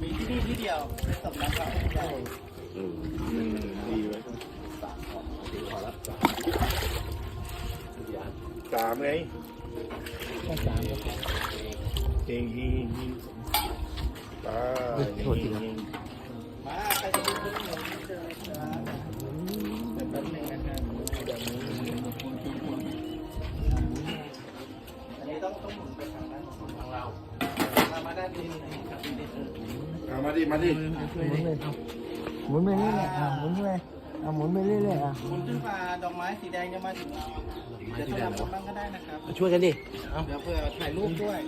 มีที่นี่ที่เดียวในสำนักงานใหญ่อืมดีไว้สามไงสามเฮงเฮอเฮงตาโทษทีครับมาใครจะเป็นคนหนึ่งเจอครับแต่ตำแหน่งนะครับอย่าบ้อัต้องต้องหมุนไปทางนั้นของเรา เด็กเอามาดิมาดิหมุนเลยหมุนไปเรื่อยๆอะหมุนไปอะหมุนไปเรื่อยๆอะหมุนขึ้นมาดอกไม้สีแดงจะมาถึงเราเดี๋ยวสลับคนบ้างก็ได้นะครับช่วยกันดิเดี๋ยวเพื่อถ่ายรูปด้วย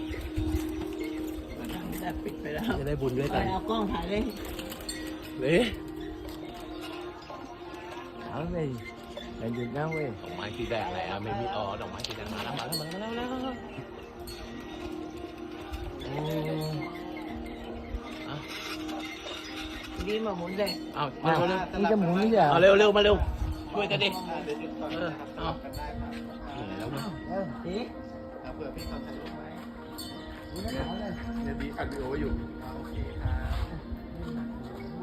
ปิดไปแล้วจะได้บุญด้วยไปกันเอากล้องถ่ายเลยเว้ยเอาเลยอย่าหยุดนะเว้ยดอกไม้สีแดงอะไรอะไม่มีอ๋อดอกไม้สีแดงมาแล้วมาแล้วมาแล้วมาแล้ว ดีมาหมุนเลยเอามาเร็วนี่จะหมุนไม่ใช่เหรอเอาเร็วเร็วมาเร็วช่วยกันดิอ่าเดี๋ยวหยุดก่อนนะครับสลับกันได้ครับแล้วมาเออดีเอาเผื่อพี่เขาถ่ายรูปไหมเอาเลยเนี่ยดีอัดวิดีโออยู่โอเคครับ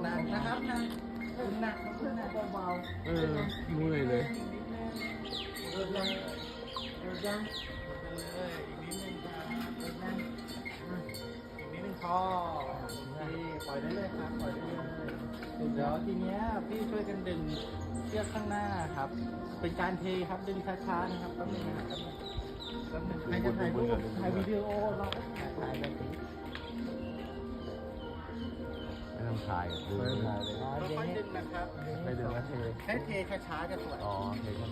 หนักนะครับหนักหนักครับหนักเบาเออเมื่อยเลยๆเออยังเออยังเลยอีกนิดนึงครับเออยังอีกนิดนึงพอนี่ ปล่อยได้เลยครับปล่อยได้เลยเดี๋ยวทีเนี้ยพี่ช่วยกันดึงเชือกข้างหน้าครับ เป็นการเทครับดึงช้าๆนะครับแป๊บนึงนะครับแป๊บนึงใครจะถ่ายรูปถ่ายวิดีโอเราก็ถ่ายแบบนี้ไม่ต้องถ่ายดูไม่เป็นไรเลยค่อยๆดึงนะครับไม่เดือดนะเธอให้เทช้าๆจะสวยอ๋อเห็นแล้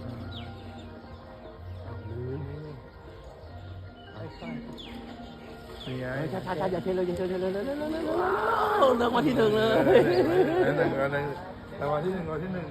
ใช่ไงช่าช้าช้าอย่าเทเลยอย่าเทเลยเลยเลยเลยเลยเลยรางวัลที่หนึ่งเลย รางวัลที่หนึ่งรางวัลที่หนึ่ง